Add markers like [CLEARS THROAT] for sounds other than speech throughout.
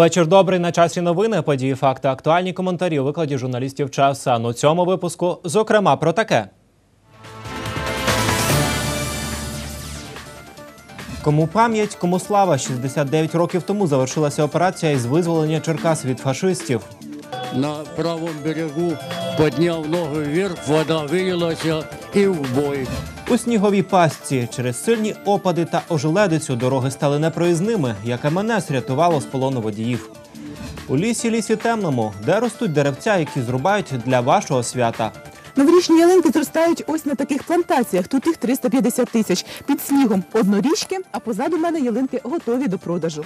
Вечір добрий на часі новини. Події, факти, актуальні коментарі у викладі журналістів часа. У цьому випуску, зокрема, про таке. Кому пам'ять, кому слава. 69 років тому завершилася операція із визволення Черкас від фашистів. На правому берегу подняв ноги вверх, вода вилилася і в бой. У сніговій пастці через сильні опади та ожеледицю дороги стали непроїзними, як МНС рятувало з полону водіїв. У лісі лісі темному, де ростуть деревця, які зрубають для вашого свята. Новорічні ялинки зростають ось на таких плантаціях. Тут їх 350 тисяч. Під снігом одноріжки, а позаду мене ялинки готові до продажу.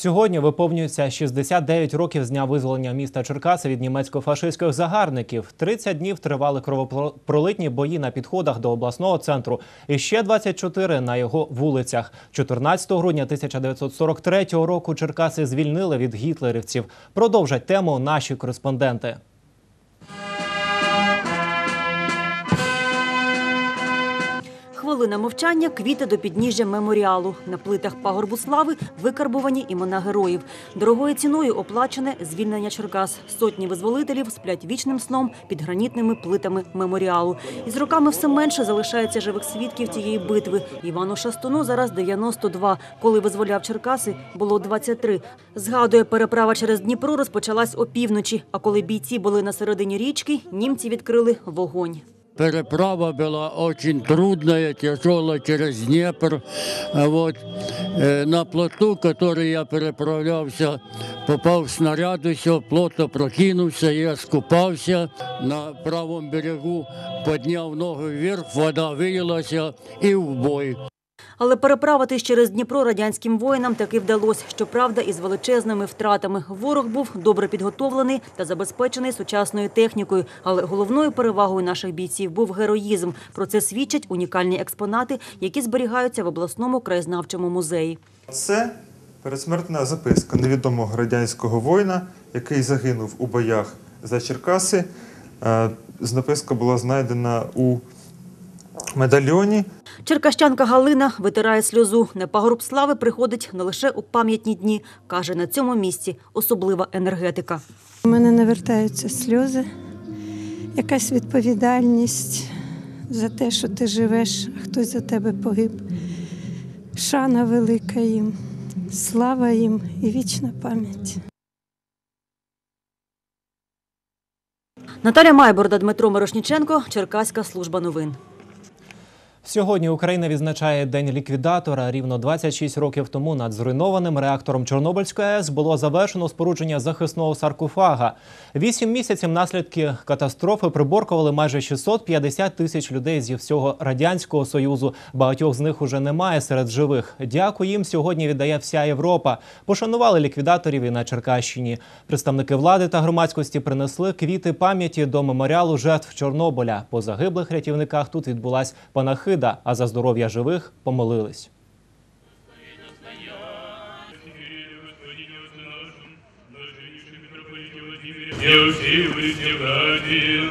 Сьогодні виповнюється 69 років з дня визволення міста Черкаси від німецько-фашистських загарбників. 30 днів тривали кровопролитні бої на підходах до обласного центру і ще 24 на його вулицях. 14 грудня 1943 року Черкаси звільнили від гітлерівців. Продовжать тему наші кореспонденти. Хвилина мовчання, квіти до підніжжя меморіалу. На плитах пагорбу слави викарбувані імена героїв. Дорогою ціною оплачене звільнення Черкас. Сотні визволителів сплять вічним сном під гранітними плитами меморіалу. І з роками все менше залишається живих свідків тієї битви. Івану Шастуну зараз 92. Коли визволяв Черкаси, було 23. Згадує, переправа через Дніпро розпочалась опівночі. А коли бійці були на середині річки, німці відкрили вогонь Переправа была очень трудная, тяжелая через Днепр. А Вот. Э, На плоту, который я переправлявся, попав снаряд, все, плотно прокинувся, я скупався. На правому берегу подняв ноги вверх, вода вилилася і в бой. Але переправитись через Дніпро радянським воїнам таки вдалося. Щоправда, із величезними втратами. Ворог був добре підготовлений та забезпечений сучасною технікою. Але головною перевагою наших бійців був героїзм. Про це свідчать унікальні експонати, які зберігаються в обласному краєзнавчому музеї. Це передсмертна записка невідомого радянського воїна, який загинув у боях за Черкаси. Е, Записка була знайдена у медальйоні. Черкащанка Галина витирає сльозу. На пагорб слави приходить не лише у пам'ятні дні. Каже, на цьому місці особлива енергетика. У мене навертаються сльози, якась відповідальність за те, що ти живеш, а хтось за тебе погиб. Шана велика їм, слава їм і вічна пам'ять. Наталя Майборда, Дмитро Мирошніченко, Черкаська служба новин. Сьогодні Україна відзначає День ліквідатора. Рівно 26 років тому над зруйнованим реактором Чорнобильської АЕС було завершено спорудження захисного саркофага. Вісім місяців наслідки катастрофи приборкували майже 650 тисяч людей зі всього радянського союзу. Багатьох з них уже немає серед живих. Дякую їм сьогодні віддає вся Європа. Пошанували ліквідаторів і на Черкащині. Представники влади та громадськості принесли квіти пам'яті до меморіалу жертв Чорнобиля. По загиблих рятівниках тут відбулась панахида, а за здоров'я живих помолились. Я усі висні раді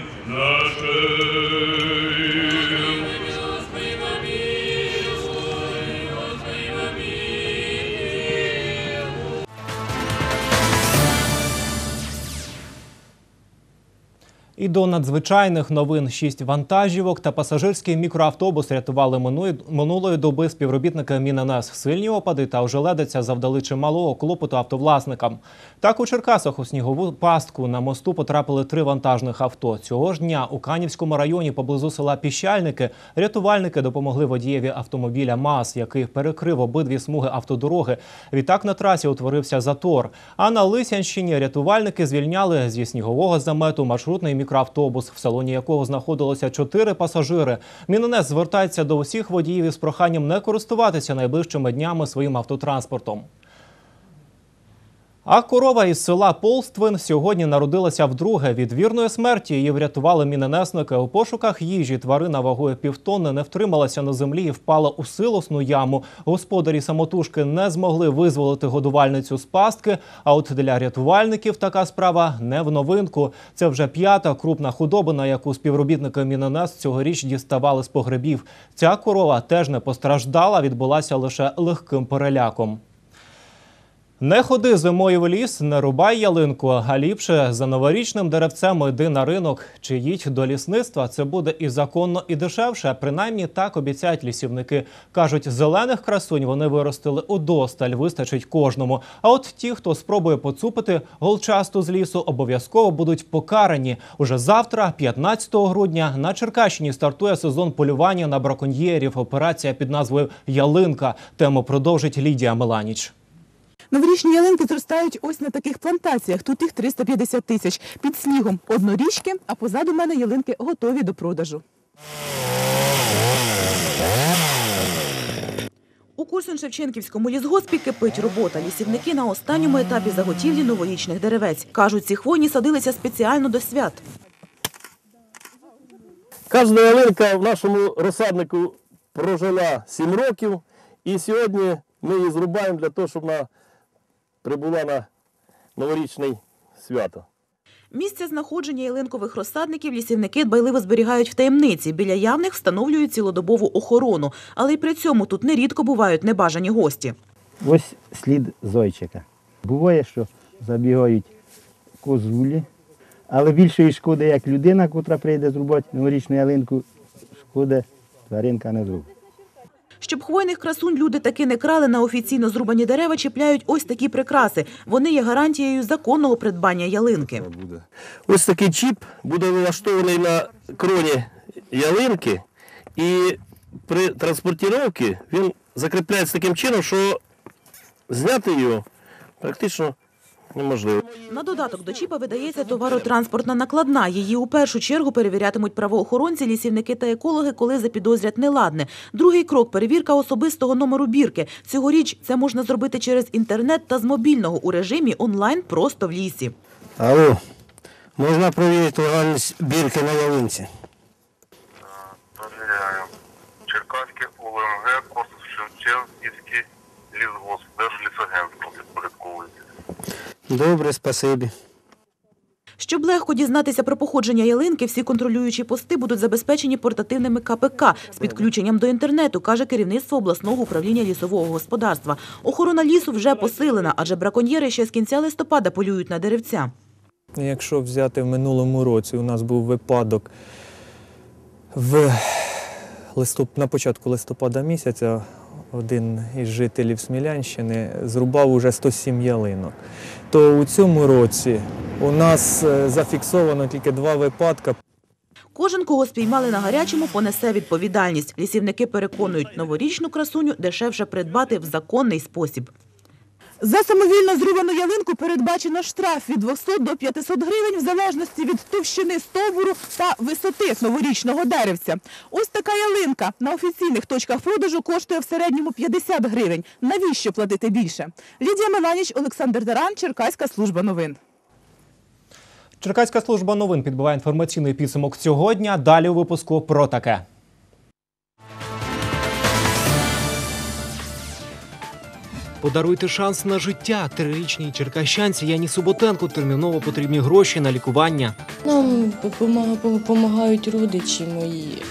До надзвичайних новин шість вантажівок та пасажирський мікроавтобус рятували минулої- минулої доби співробітники Міненес. Сильні опади та ожеледиця завдали чималого клопоту автовласникам. Так у Черкасах у снігову пастку на мосту потрапили три вантажних авто. Цього ж дня у Канівському районі поблизу села Піщальники рятувальники допомогли водієві автомобіля МАЗ, який перекрив обидві смуги автодороги. Відтак на трасі утворився затор. А на Лисянщині рятувальники звільняли зі снігового замету маршрутний мікроавтобус, в салоні якого знаходилося чотири пасажири. Мінонес звертається до усіх водіїв із проханням не користуватися найближчими днями своїм автотранспортом. А корова із села Полствин сьогодні народилася вдруге. Від вірної смерті її врятували міненесники. У пошуках їжі тварина вагою півтонни не втрималася на землі і впала у силосну яму. Господарі самотужки не змогли визволити годувальницю з пастки. А от для рятувальників така справа не в новинку. Це вже п'ята крупна худобина, яку співробітники Міненес цьогоріч діставали з погребів. Ця корова теж не постраждала, відбулася лише легким переляком. Не ходи зимою в ліс, не рубай ялинку, а ліпше за новорічним деревцем йди на ринок чи їдь до лісництва. Це буде і законно, і дешевше. Принаймні так обіцяють лісівники. Кажуть, зелених красунь вони виростили удосталь, вистачить кожному. А от ті, хто спробує поцупити голчасту з лісу, обов'язково будуть покарані. Уже завтра, 15 грудня, на Черкащині стартує сезон полювання на браконьєрів. Операція під назвою Ялинка. Тему продовжить Лідія Меланіч. Новорічні ялинки зростають ось на таких плантаціях. Тут їх 350 тисяч. Під снігом одноріжки, а позаду мене ялинки готові до продажу. У Курсун-Шевченківському лісгоспі кипить робота. Лісівники на останньому етапі заготівлі новорічних деревець. Кажуть, ці хвойні садилися спеціально до свят. Кожна ялинка в нашому розсаднику прожила 7 років, і сьогодні ми її зрубаємо для того, щоб вона прибула на новорічне свято. Місце знаходження ялинкових розсадників лісівники дбайливо зберігають в таємниці. Біля явних встановлюють цілодобову охорону. Але й при цьому тут нерідко бувають небажані гості. Ось слід зойчика. Буває, що забігають козулі, але більшої шкоди, як людина, котра прийде зрубати новорічну ялинку, шкоди тваринка не зробить. Щоб хвойних красунь люди таки не крали на офіційно зрубані дерева, чіпляють ось такі прикраси. Вони є гарантією законного придбання ялинки. Ось такий чіп буде влаштований на кроні ялинки, і при транспортуванні він закріпляється таким чином, що зняти його практично неможливо. На додаток до чіпа видається товаротранспортна накладна. Її у першу чергу перевірятимуть правоохоронці, лісівники та екологи, коли запідозрять неладне. Другий крок перевірка особистого номеру бірки. Цьогоріч це можна зробити через інтернет та з мобільного у режимі онлайн просто в лісі. Алло, можна перевірити легальність бірки на ялинці? Перевіряю. Черкаське ОМГ, Корсус Шевченківський лісгосп, підпорядковується. Добре, спасибі. Щоб легко дізнатися про походження ялинки, всі контролюючі пости будуть забезпечені портативними КПК з підключенням до інтернету, каже керівництво обласного управління лісового господарства. Охорона лісу вже посилена, адже браконьєри ще з кінця листопада полюють на деревця. Якщо взяти в минулому році, у нас був випадок в листоп... на початку листопада місяця один із жителів Смілянщини зрубав уже 107 ялинок. То у цьому році у нас е, зафіксовано тільки два випадки. Кожен, кого спіймали на гарячому, понесе відповідальність. Лісівники переконують, новорічну красуню дешевше придбати в законний спосіб. За самовільно зрубану ялинку передбачено штраф від 200 до 500 гривень в залежності від товщини стовбуру та висоти новорічного деревця. Ось така ялинка на офіційних точках продажу коштує в середньому 50 гривень. Навіщо платити більше? Лідія Меланіч, Олександр Таран, Черкаська служба новин. Черкаська служба новин підбиває інформаційний підсумок цього дня. Далі у випуску про таке. Подаруйте шанс на життя. Трирічній черкащанці Яні Суботенко терміново потрібні гроші на лікування. Нам допомагають родичі мої,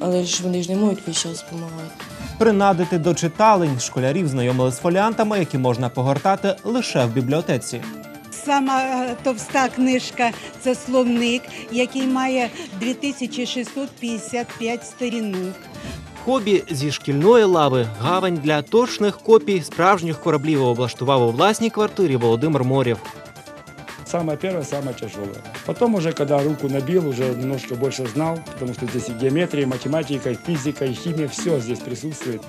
але ж вони ж не можуть весь час допомагати. Принадити до читалень школярів знайомили з фоліантами, які можна погортати лише в бібліотеці. Сама е, товста книжка це словник, який має 2655 сторінок. Хобі зі шкільної лави гавань для точних копій справжніх кораблів облаштував у власній квартирі Володимир Морєв. Самое первое, самое тяжелое. Потом уже, когда руку набил, уже немножко больше знал, потому что здесь и геометрия, и математика, и физика, и химия, все здесь присутствует.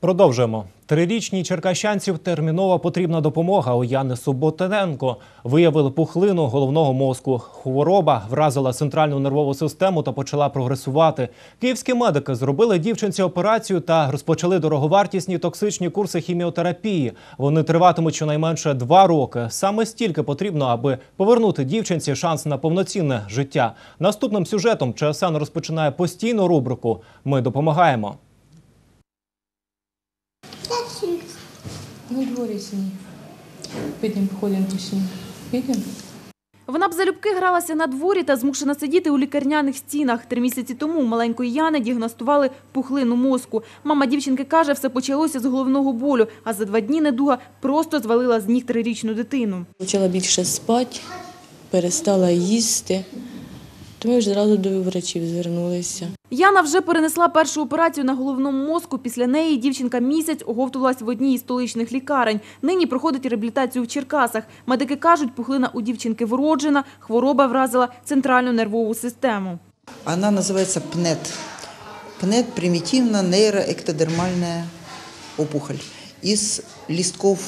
Продовжуємо. Трирічній черкащанців термінова потрібна допомога. У Яни Суботененко виявили пухлину головного мозку. Хвороба вразила центральну нервову систему та почала прогресувати. Київські медики зробили дівчинці операцію та розпочали дороговартісні токсичні курси хіміотерапії. Вони триватимуть щонайменше два роки. Саме стільки потрібно, аби повернути дівчинці шанс на повноцінне життя. Наступним сюжетом ЧСН розпочинає постійну рубрику Ми допомагаємо. На дворі сніг. Підемо походимо по сніг. Підемо? Вона б залюбки гралася на дворі та змушена сидіти у лікарняних стінах. Три місяці тому у маленької Яни діагностували пухлину мозку. Мама дівчинки каже, все почалося з головного болю, а за два дні недуга просто звалила з ніг трирічну дитину. Почала більше спати, перестала їсти То ми вже зразу до врачів звернулися. Яна вже перенесла першу операцію на головному мозку. Після неї дівчинка місяць оговтувалась в одній із столичних лікарень. Нині проходить реабілітацію в Черкасах. Медики кажуть, пухлина у дівчинки вроджена, хвороба вразила центральну нервову систему. Она называется ПНЕТ. ПНЕТ – примитивно нейроэктодермальная опухоль из листков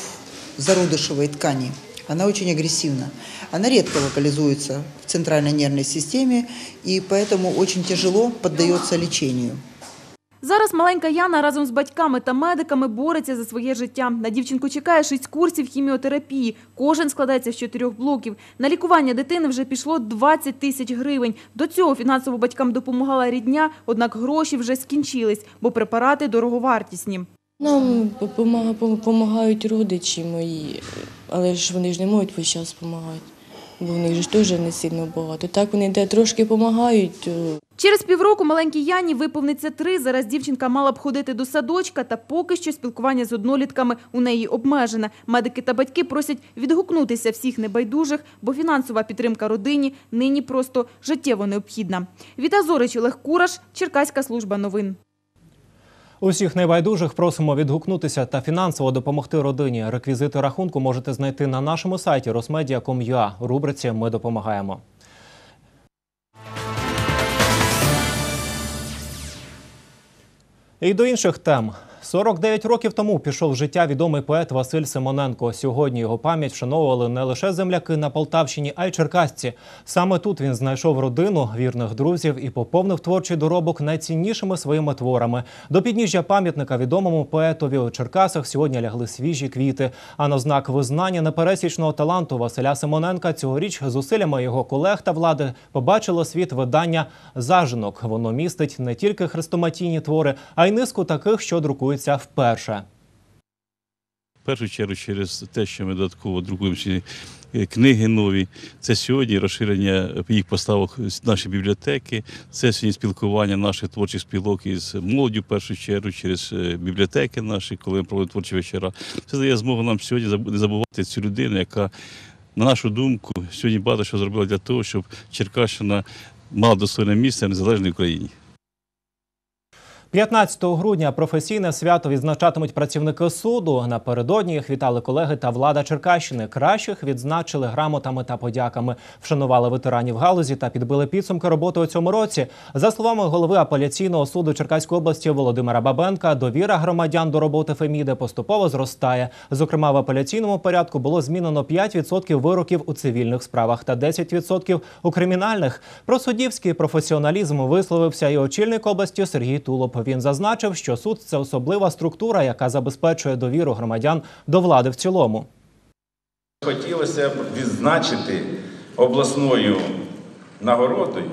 зародышевой ткани. Она очень агрессивна. Она редко локализуется в центральной нервной системе и поэтому очень тяжело поддается лечению. Зараз маленька Яна разом з батьками та медиками бореться за своє життя. На дівчинку чекає шість курсів хіміотерапії. Кожен складається з чотирьох блоків. На лікування дитини вже пішло 20 тисяч гривень. До цього фінансово батькам допомагала рідня, однак гроші вже скінчились, бо препарати дороговартісні. Нам допомагають родичі мої, але ж вони ж не можуть весь час допомагати, бо в них ж теж не сильно багато. Так вони де трошки допомагають, Через півроку маленькій Яні виповниться три. Зараз дівчинка мала б ходити до садочка, та поки що спілкування з однолітками у неї обмежене. Медики та батьки просять відгукнутися всіх небайдужих, бо фінансова підтримка родині нині просто життєво необхідна. Віта Зорич, Олег Кураш, Черкаська служба новин. Усіх найбайдужих просимо відгукнутися та фінансово допомогти родині. Реквізити рахунку можете знайти на нашому сайті rosmedia.com.ua у рубриці Ми допомагаємо. І до інших тем. 49 років тому пішов в життя відомий поет Василь Симоненко. Сьогодні його пам'ять вшановували не лише земляки на Полтавщині, а й черкасці. Саме тут він знайшов родину, вірних друзів і поповнив творчий доробок найціннішими своїми творами. До підніжжя пам'ятника відомому поетові у Черкасах сьогодні лягли свіжі квіти. А на знак визнання непересічного таланту Василя Симоненка цьогоріч зусиллями його колег та влади побачило світ видання Зажинок. Воно містить не тільки хрестоматійні твори, а й низку таких, що друкуються вперше. В першу чергу через те, що ми додатково друкуємо е, книги нові. Це сьогодні розширення їх поставок з нашої бібліотеки. Це сьогодні спілкування наших творчих спілок із молоддю, в першу чергу, через е, бібліотеки наші, коли ми проводимо творчі вечора. Це дає змогу нам сьогодні не забувати цю людину, яка, на нашу думку, сьогодні багато що зробила для того, щоб Черкащина мала достойне місце в незалежній Україні. 15 грудня професійне свято відзначатимуть працівники суду. Напередодні їх вітали колеги та влада Черкащини. Кращих відзначили грамотами та подяками, вшанували ветеранів галузі та підбили підсумки роботи у цьому році. За словами голови апеляційного суду Черкаської області Володимира Бабенка, довіра громадян до роботи Феміди поступово зростає. Зокрема, в апеляційному порядку було змінено 5% вироків у цивільних справах та 10% у кримінальних. Про суддівський професіоналізм висловився і очільник області Сергій Тулоп. Він зазначив, що суд це особлива структура, яка забезпечує довіру громадян до влади в цілому. Хотілося б відзначити обласною нагородою,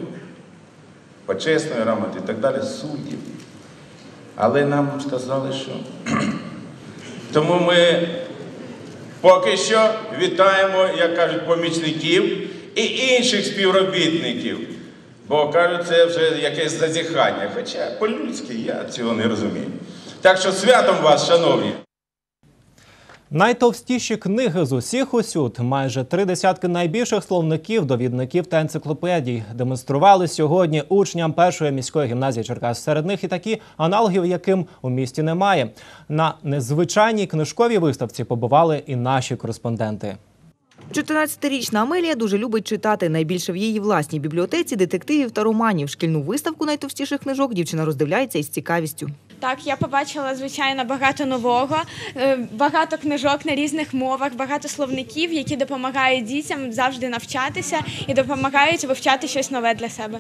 почесною грамотою і так далі суддів. Але нам сказали, що [CLEARS THROAT] тому ми поки що вітаємо, як кажуть, помічників і інших співробітників. Бо кажуть, це вже якесь зазіхання. Хоча по-людськи я цього не розумію. Так що святом вас, шановні! Найтовстіші книги з усіх усюд, майже три десятки найбільших словників, довідників та енциклопедій демонстрували сьогодні учням першої міської гімназії Черкас. Серед них і такі аналогів, яким у місті немає. На незвичайній книжковій виставці побували і наші кореспонденти. 14-річна Амелія дуже любить читати. Найбільше в її власній бібліотеці детективів та романів. Шкільну виставку найтовстіших книжок дівчина роздивляється із цікавістю. Так, я побачила, звичайно, багато нового, е, багато книжок на різних мовах, багато словників, які допомагають дітям завжди навчатися і допомагають вивчати щось нове для себе.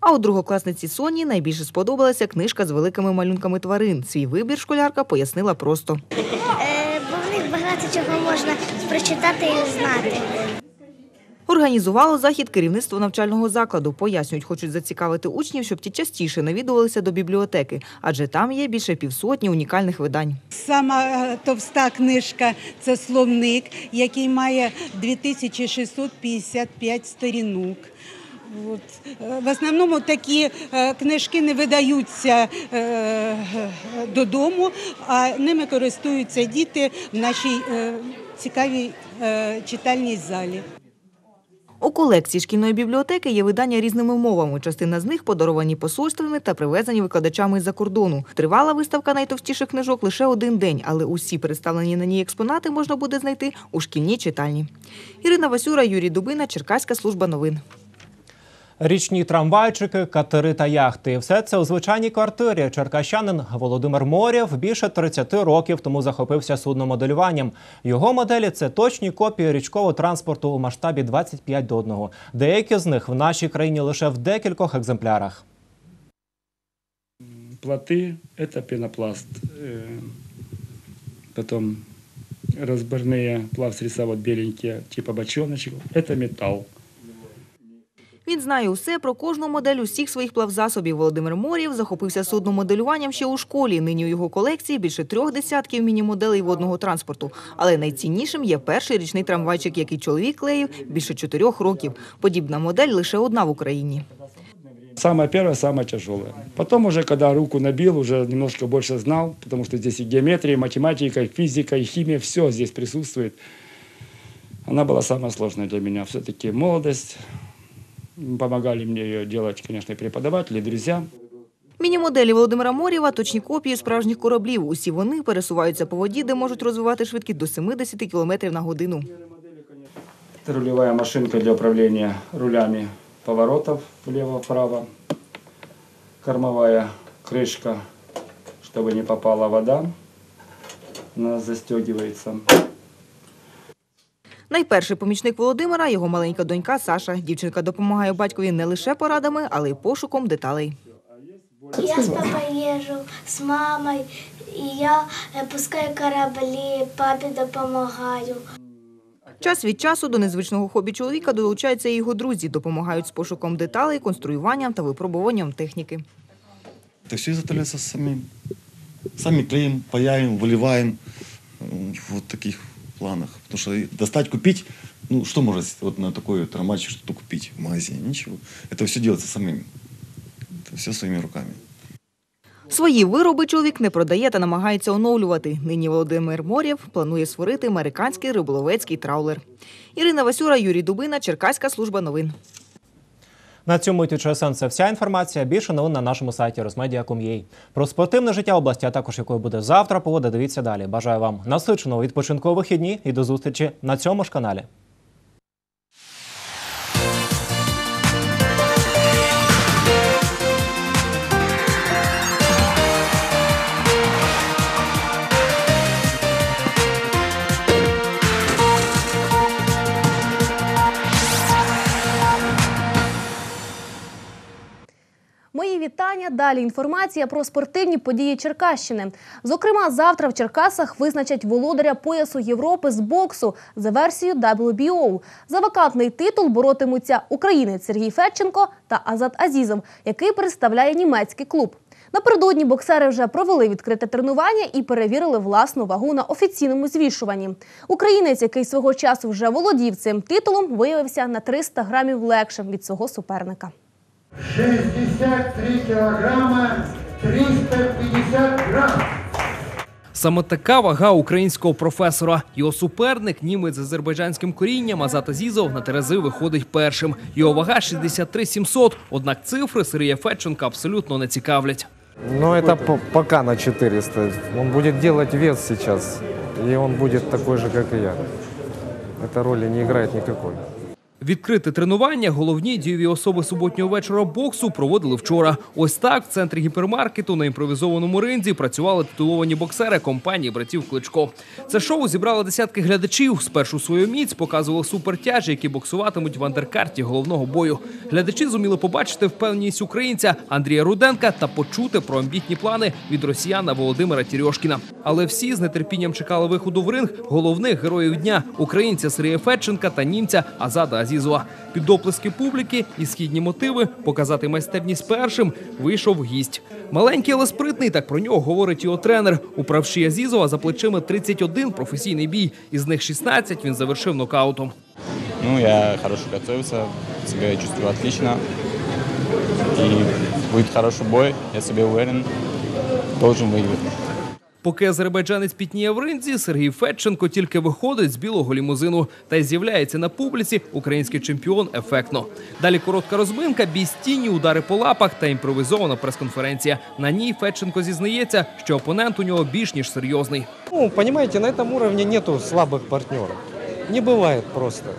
А у другокласниці Соні найбільше сподобалася книжка з великими малюнками тварин. Свій вибір школярка пояснила просто. Е, бо в них багато чого можна прочитати і знати. Організувало захід керівництво навчального закладу. Пояснюють, хочуть зацікавити учнів, щоб ті частіше навідувалися до бібліотеки, адже там є більше півсотні унікальних видань. Сама е, товста книжка це словник, який має 2655 сторінок. От. Е, В основному такі е, книжки не видаються е, додому, а ними користуються діти в нашій е, цікавій е, читальній залі. У колекції шкільної бібліотеки є видання різними мовами. Частина з них подаровані посольствами та привезені викладачами з-за кордону. Тривала виставка найтовстіших книжок лише один день, але усі представлені на ній експонати можна буде знайти у шкільній читальні. Ірина Васюра, Юрій Дубина, Черкаська служба новин. Річні трамвайчики, катери та яхти. Все це у звичайній квартирі. Черкащанин Володимир Морєв більше 30 років тому захопився судномоделюванням. Його моделі це точні копії річкового транспорту у масштабі 25 до 1. Деякі з них в нашій країні лише в декількох екземплярах. Плоты – это пенопласт. Э, Потом разборные плавсредства, вот беленькие, типа бочоночек – это металл. Він знає усе про кожну модель усіх своїх плавзасобів. Володимир Морєв захопився судномоделюванням ще у школі. Нині у його колекції більше трьох десятків міні-моделей водного транспорту. Але найціннішим є перший річний трамвайчик, який чоловік клеїв більше чотирьох років. Подібна модель лише одна в Україні. Самое первое, самое тяжелое. Потом уже, когда руку набил, уже немножко больше знал, потому что здесь и геометрия, и математика, и физика, и химия, все здесь присутствует. Она была самая для меня. Все-таки молодость. Помогали мне ее делать, конечно, и преподаватели, и друзья. Міні-моделі Володимира Морєва – точні копії справжніх кораблів. Усі вони пересуваються по воді, де можуть розвивати швидкість до 70 км на годину. Это рулевая машинка для управления рулями поворотов влево-вправо. Кормовая крышка, чтобы не попала вода. Она застегивается. Найперший помічник Володимира – його маленька донька Саша. Дівчинка допомагає батькові не лише порадами, але й пошуком деталей. Я с папой езжу, с мамой, и я э, пускаю корабли, папе допомагаю. Час від часу до незвичного хобі чоловіка долучаються і його друзі, допомагають з пошуком деталей, конструюванням та випробуванням техніки. Это все изготовляется самим. Сами клеим, паяем, выливаем м, вот в таких планах. Потому что достать, купить, ну что может вот на такой трамвайчик что-то купить в магазине? Ничего. Это все делается самим. Это все своими руками. Свої вироби чоловік не продає та намагається оновлювати. Нині Володимир Морєв планує створити американський риболовецький траулер. Ірина Васюра, Юрій Дубина, Черкаська служба новин. На цьому ТЧСН це вся інформація. Більше новин на нашому сайті розмедіа.com.ua. Про спортивне життя області, а також якою буде завтра погода. Дивіться далі. Бажаю вам насиченого відпочинку вихідні і до зустрічі на цьому ж каналі. Мої вітання. Далі інформація про спортивні події Черкащини. Зокрема, завтра в Черкасах визначать володаря поясу Європи з боксу за версією WBO. За вакантний титул боротимуться українець Сергій Федченко та Азат Азізов, який представляє німецький клуб. Напередодні боксери вже провели відкрите тренування і перевірили власну вагу на офіційному звішуванні. Українець, який свого часу вже володів цим титулом, виявився на 300 грамів легшим від свого суперника. 63 кілограма 350 грам. Саме така вага українського професора. Його суперник, німець з азербайджанським корінням Азат Азізов на Терези виходить першим. Його вага 63 700, однак цифри Сергія Федченка абсолютно не цікавлять. Ну, это по- пока на 400. Он будет делать вес сейчас, и он будет такой же, как и я. Это роли не играет никакой. Відкрите тренування головні дієві особи суботнього вечора боксу проводили вчора. Ось так в центрі гіпермаркету на імпровізованому ринзі працювали титуловані боксери компанії братів Кличко. Це шоу зібрало десятки глядачів. Спершу свою міць показували супертяжі, які боксуватимуть в андеркарті головного бою. Глядачі зуміли побачити впевненість українця Андрія Руденка та почути про амбітні плани від росіяна Володимира Тірьошкіна. Але всі з нетерпінням чекали виходу в ринг головних героїв дня українця Сергія Федченка та німця Азада Азізова. Під оплески публіки і східні мотиви показати майстерність першим вийшов гість. Маленький, але спритний, так про нього говорить його тренер. У правші Азізова за плечима 31 професійний бій. Із них 16 він завершив нокаутом. Ну, я хорошо готовился, себя чувствую отлично. И будет хороший бой, я себе уверен, должен выиграть. Поки азербайджанець пітніє в ринзі, Сергій Федченко тільки виходить з білого лімузину та й з'являється на публіці український чемпіон ефектно. Далі коротка розминка, бій з тіні, удари по лапах та імпровізована прес-конференція. На ній Федченко зізнається, що опонент у нього більш ніж серйозний. Ну, понимаете, на этом уровне нету слабых партнеров. Не бывает просто.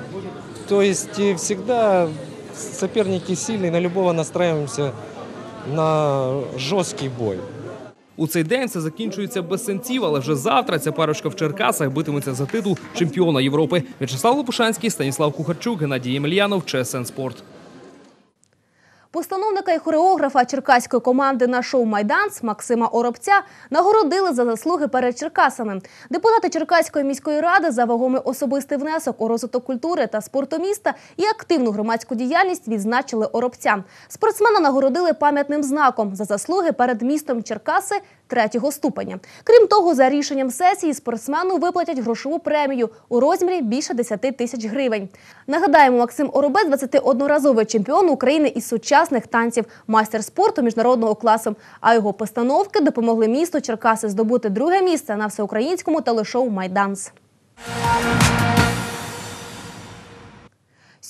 То есть э, всегда соперники сильные, на любого настраиваемся на жесткий бой. У цей день все закінчується без сенців, але вже завтра ця парочка в Черкасах битиметься за титул чемпіона Європи. В'ячеслав Лопушанський, Станіслав Кухарчук, Геннадій Ємельянов, ЧСН Спорт. Постановника і хореографа черкаської команди на шоу Майданс Максима Оробця нагородили за заслуги перед Черкасами. Депутати Черкаської міської ради за вагомий особистий внесок у розвиток культури та спорту міста і активну громадську діяльність відзначили Оробця. Спортсмена нагородили пам'ятним знаком за заслуги перед містом Черкаси третього ступеня. Крім того, за рішенням сесії спортсмену виплатять грошову премію у розмірі більше 10 тисяч гривень. Нагадаємо, Максим Оробець – 21-разовий чемпіон України із сучасних танців, майстер спорту міжнародного класу. А його постановки допомогли місту Черкаси здобути друге місце на всеукраїнському телешоу Майданс.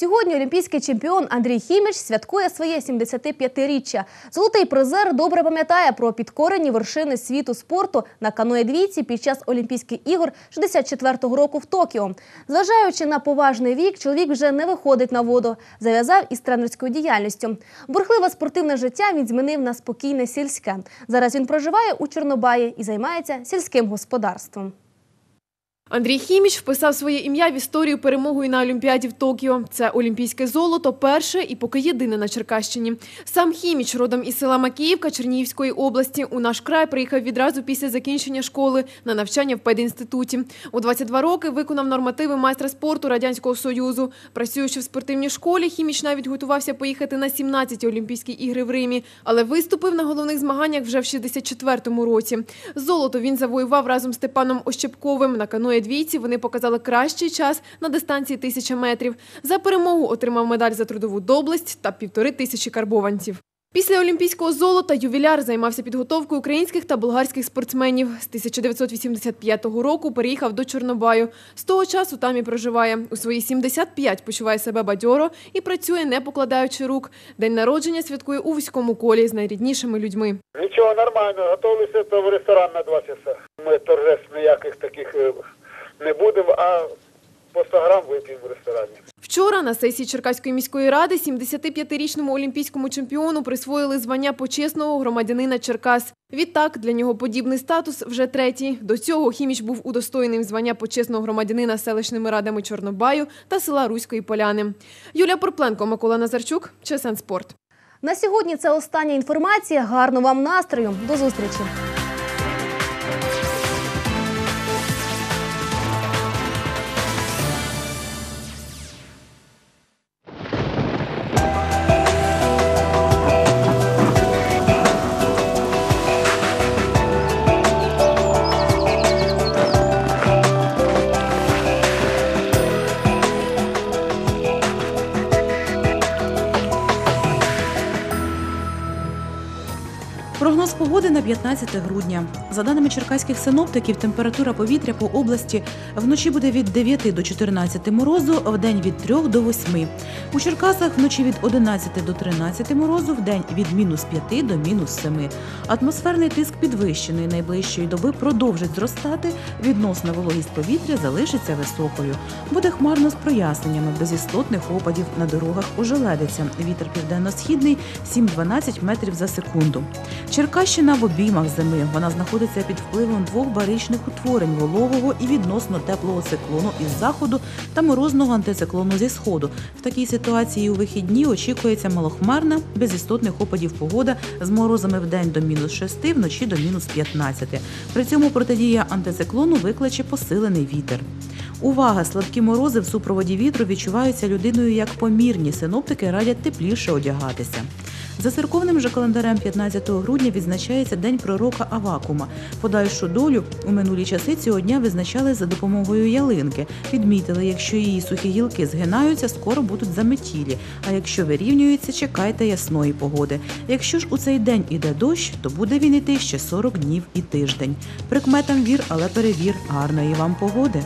Сьогодні олімпійський чемпіон Андрій Хіміч святкує своє 75-річчя. Золотий призер добре пам'ятає про підкорені вершини світу спорту на каноє-двійці під час Олімпійських ігор 64-го року в Токіо. Зважаючи на поважний вік, чоловік вже не виходить на воду. Зав'язав із тренерською діяльністю. Бурхливе спортивне життя він змінив на спокійне сільське. Зараз він проживає у Чорнобаї і займається сільським господарством. Андрій Хіміч вписав своє ім'я в історію перемогою на Олімпіаді в Токіо. Це олімпійське золото, перше і поки єдине на Черкащині. Сам Хіміч, родом із села Макіївка Чернігівської області, у наш край приїхав відразу після закінчення школи на навчання в педінституті. У 22 роки виконав нормативи майстра спорту Радянського Союзу. Працюючи в спортивній школі, Хіміч навіть готувався поїхати на 17 Олімпійські ігри в Римі, але виступив на головних змаганнях вже в 64-му році. Золото він завоював разом з Степаном Ощепковим на каної двійці вони показали кращий час на дистанції тисяча метрів. За перемогу отримав медаль за трудову доблесть та півтори тисячі карбованців. Після олімпійського золота ювіляр займався підготовкою українських та болгарських спортсменів. З 1985 року переїхав до Чорнобаю. З того часу там і проживає. У свої 75 почуває себе бадьоро і працює, не покладаючи рук. День народження святкує у вузькому колі з найріднішими людьми. Нічого нормально, готовлюся то в ресторан на два часа. Ми торжеств ніяких таких е, не будемо, а по 100 грам вип'ємо в ресторані. Вчора на сесії Черкаської міської ради 75-річному олімпійському чемпіону присвоїли звання почесного громадянина Черкас. Відтак, для нього подібний статус вже третій. До цього Хіміч був удостоєним звання почесного громадянина селищними радами Чорнобаю та села Руської Поляни. Юлія Порпленко, Микола Назарчук, Чесен Спорт. На сьогодні це остання інформація. Гарного вам настрою. До зустрічі. 19 грудня. За даними черкаських синоптиків, температура повітря по області вночі буде від 9 до 14 морозу, вдень від 3 до 8. У Черкасах вночі від 11 до 13 морозу, вдень від мінус 5 до мінус 7. Атмосферний тиск підвищений. Найближчої доби продовжить зростати. Відносна вологість повітря залишиться високою. Буде хмарно з проясненнями, без істотних опадів на дорогах у Желедиця. Вітер південно-східний 7-12 метрів за секунду. Черкащина в обід обіймах зими. Вона знаходиться під впливом двох баричних утворень вологого і відносно теплого циклону із заходу та морозного антициклону зі сходу. В такій ситуації у вихідні очікується малохмарна, без істотних опадів погода з морозами в день до мінус 6, вночі до мінус 15. При цьому протидія антициклону викличе посилений вітер. Увага! Слабкі морози в супроводі вітру відчуваються людиною як помірні. Синоптики радять тепліше одягатися. За церковним же календарем 15 грудня відзначається День пророка Авакума. Подальшу долю у минулі часи цього дня визначали за допомогою ялинки. Відмітили, якщо її сухі гілки згинаються, скоро будуть заметілі. А якщо вирівнюються, чекайте ясної погоди. Якщо ж у цей день іде дощ, то буде він іти ще 40 днів і тиждень. Прикметам вір, але перевір. Гарної вам погоди!